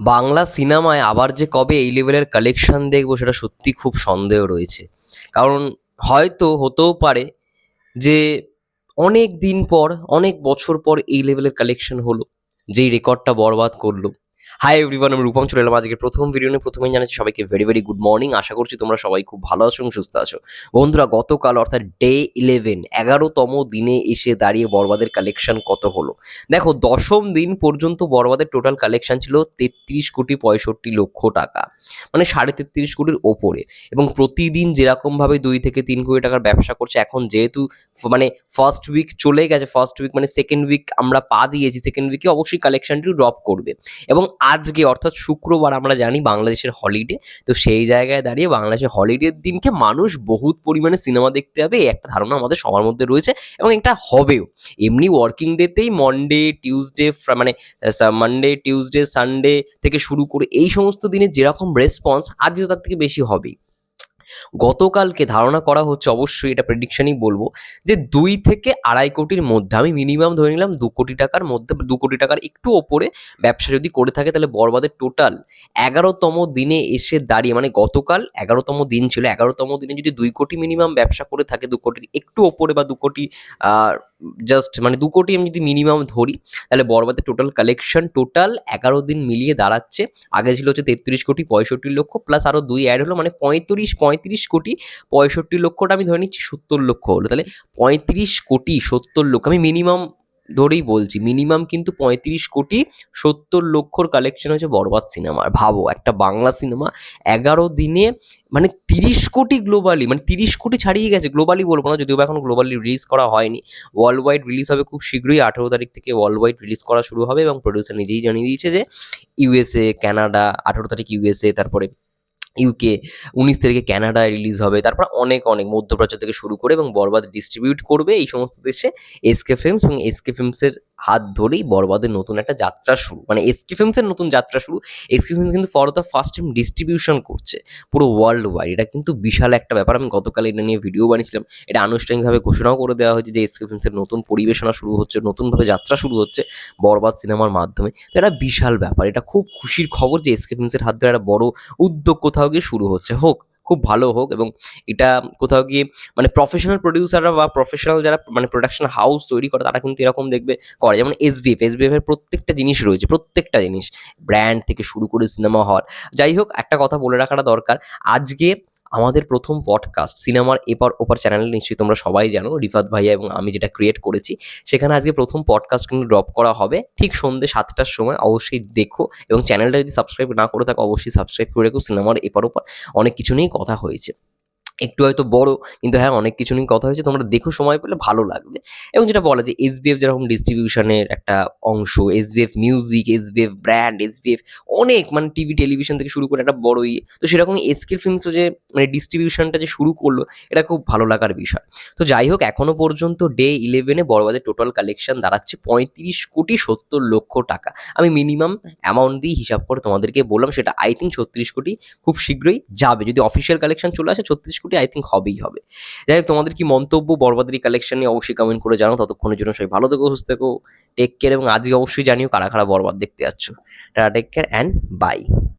বাংলা সিনেমায় আবার যে কবে এই লেভেলের কালেকশন দেখব সেটা সত্যি খুব সন্দেহ রয়েছে। কারণ হয়তো হতেও পারে যে অনেক দিন পর, অনেক বছর পর এই লেভেলের কালেকশন হলো, যেই রেকর্ডটা বরবাদ করল। হাই এভরিওয়ান আমি রূপম চলে এলাম আজকে প্রথম ভিডিও নিয়ে। প্রথমেই জানাচ্ছি সবাইকে ভেরি ভেরি গুড মর্নিং আশা করছি তোমরা সবাই খুব ভালো আছো এবং সুস্থ আছো। বন্ধুরা, গতকাল অর্থাৎ ডে ইলেভেন এগারোতম দিনে এসে দাঁড়িয়ে বরবাদের কালেকশন কত হলো? দেখো, দশম দিন পর্যন্ত বরবাদের টোটাল কালেকশন ছিল তেত্রিশ কোটি পঁয়ষট্টি লক্ষ টাকা মানে সাড়ে তেত্রিশ কোটির ওপরে। এবং প্রতিদিন যেরকমভাবে দুই থেকে তিন কোটি টাকার ব্যবসা করছে, এখন যেহেতু মানে ফার্স্ট উইক চলে গেছে ফার্স্ট উইক মানে সেকেন্ড উইক আমরা পা দিয়েছি সেকেন্ড উইকে অবশ্যই কালেকশনটি ড্রপ করবে। এবং আজকে, অর্থাৎ শুক্রবার আমরা জানি বাংলাদেশের হলিডে তো সেই জায়গায় দাঁড়িয়ে বাংলাদেশের হলিডের দিনকে মানুষ বহুত পরিমাণে সিনেমা দেখতে হবে এই একটা ধারণা আমাদের সবার মধ্যে রয়েছে এবং এটা হবেও। এমনি ওয়ার্কিং ডেতেই মনডে টিউসডে মানে মানডে টিউসডে সানডে থেকে শুরু করে এই সমস্ত দিনে যেরকম রেসপন্স আজও তার থেকে বেশি হবেই। গতকালকে ধারণা করা হচ্ছে, অবশ্যই এটা প্রেডিকশনই বলব, যে দুই থেকে আড়াই কোটির মধ্যে, আমি মিনিমাম ধরে নিলাম দু কোটি টাকার মধ্যে, দু কোটি টাকার একটু ওপরে ব্যবসা যদি করে থাকে, তাহলে বরবাদের টোটাল এগারোতম দিনে এসে দাঁড়িয়ে মানে গতকাল এগারোতম দিন ছিল, এগারোতম দিনে যদি দুই কোটি মিনিমাম ব্যবসা করে থাকে, দু কোটির একটু ওপরে বা দু কোটি জাস্ট মানে দু কোটি আমি যদি মিনিমাম ধরি, তাহলে বরবাদের টোটাল কালেকশন টোটাল এগারো দিন মিলিয়ে দাঁড়াচ্ছে। আগে ছিল হচ্ছে তেত্রিশ কোটি পঁয়ষট্টি লক্ষ প্লাস আরও দুই অ্যাড হলো মানে পঁয়ত্রিশ পঁয়ত্রিশ কোটি পঁয়ষট্টি লক্ষটা আমি ধরে নিচ্ছি সত্তর লক্ষ হলো। তাহলে পঁয়ত্রিশ কোটি সত্তর লক্ষ, আমি মিনিমাম ধরেই বলছি মিনিমাম কিন্তু পঁয়ত্রিশ কোটি সত্তর লক্ষর কালেকশন হচ্ছে বরবাদ সিনেমার ভাবো, একটা বাংলা সিনেমা এগারো দিনে মানে তিরিশ কোটি গ্লোবালি মানে তিরিশ কোটি ছাড়িয়ে গেছে। গ্লোবালি বলব না, যদিও এখন গ্লোবালি রিলিজ করা হয়নি। ওয়ার্ল্ড ওয়াইড রিলিজ হবে খুব শীঘ্রই, আঠেরো তারিখ থেকে ওয়ার্ল্ড ওয়াইড রিলিজ করা শুরু হবে এবং প্রডিউসার নিজেই জানিয়ে দিয়েছে যে ইউএসএ কানাডা আঠেরো তারিখ ইউএসএ তারপরে ইউকে উনিশ তারিখে ক্যানাডায় রিলিজ হবে। তারপর অনেক অনেক মধ্যপ্রাচ্য থেকে শুরু করে এবং বরবাদ ডিস্ট্রিবিউট করবে এই সমস্ত দেশে এসকে ফিল্মস এবং এসকে ফিল্মসের হাত ধরেই বরবাদের নতুন একটা যাত্রা শুরু। মানে এসকে ফিল্মসের নতুন যাত্রা শুরু। এসকে ফিল্মস কিন্তু for the first time distribution করছে পুরো ওয়ার্ল্ড ওয়াইড এটা কিন্তু বিশাল একটা ব্যাপার। আমি গতকাল এটা নিয়ে ভিডিও বানিয়েছিলাম। এটা আনুষ্ঠানিকভাবে ঘোষণাও করে দেওয়া হয়েছে যে এসকে ফিল্মসের নতুন পরিবেশনা শুরু হচ্ছে, নতুনভাবে যাত্রা শুরু হচ্ছে বরবাদ সিনেমার মাধ্যমে। তো এটা বিশাল ব্যাপার। এটা খুব খুশির খবর যে এসকে ফিল্মসের হাত ধরে একটা বড় উদ্যোগ কোথাও গিয়ে শুরু হচ্ছে। হোক খুব ভালো হোক এবং এটা কোথাও গিয়ে মানে প্রফেশনাল প্রডিউসাররা বা প্রফেশনাল যারা মানে প্রোডাকশন হাউস তৈরি করে, তারা কিন্তু এরকম দেখবে করে। যেমন এসবিএফ এসবিএফের প্রত্যেকটা জিনিস রয়েছে, প্রত্যেকটা জিনিস। ব্র্যান্ড থেকে শুরু করে সিনেমা হল যাই হোক, একটা কথা বলে রাখাটা দরকার। আজকে আমাদের প্রথম পডকাস্ট সিনেমার এপার ওপার চ্যানেলে নিশ্চয়ই তোমরা সবাই জানো, রিফাত ভাইয়া এবং আমি যেটা ক্রিয়েট করেছি। সেখানে আজকে প্রথম পডকাস্ট কিন্তু ড্রপ করা হবে। ঠিক সন্ধ্যে সাতটার সময় অবশ্যই দেখো এবং চ্যানেলটা যদি সাবস্ক্রাইব না করে থাকো অবশ্যই সাবস্ক্রাইব করে রেখো, সিনেমার এপার ওপার। অনেক কিছু নিয়েই কথা হয়েছে। একটু হয়তো বড়, কিন্তু হ্যাঁ অনেক কিছু নিয়ে কথা হয়েছে, তোমরা দেখো সময় পেলে ভালো লাগবে। এবং যেটা বলা যে এসবিএফ যেরকম ডিস্ট্রিবিউশনের একটা অংশ SBF music SBF brand SBF অনেক মানে টিভি টেলিভিশন থেকে শুরু করে একটা বড় ইয়ে। তো সেরকম এসকে ফিল্মসও যে মানে ডিস্ট্রিবিউশনটা যে শুরু করল, এটা খুব ভালো লাগার বিষয়। তো যাই হোক, এখনও পর্যন্ত ডে ইলেভেনে বড়বাজার টোটাল কালেকশন দাঁড়াচ্ছে পঁয়ত্রিশ কোটি সত্তর লক্ষ টাকা। আমি মিনিমাম অ্যামাউন্ট দিয়ে হিসাব করে তোমাদেরকে বললাম, সেটা আই থিঙ্ক ছত্রিশ কোটি খুব শীঘ্রই যাবে। যদি অফিসিয়াল কালেকশন চলে আসে, ছত্রিশ কোটি আই থিঙ্ক হবেই হবে। যাই হোক, তোমাদের কি মন্তব্য বরবাদারি কালেকশন নিয়ে অবশ্যই কমেন্ট করে জানো ততক্ষণের জন্য সবাই ভালো থেকো, সুস্থ থেকো টেক কেয়ার এবং আজকে অবশ্যই জানিও কারা কারা বরবাদ দেখতে যাচ্ছ। Tata take care and bye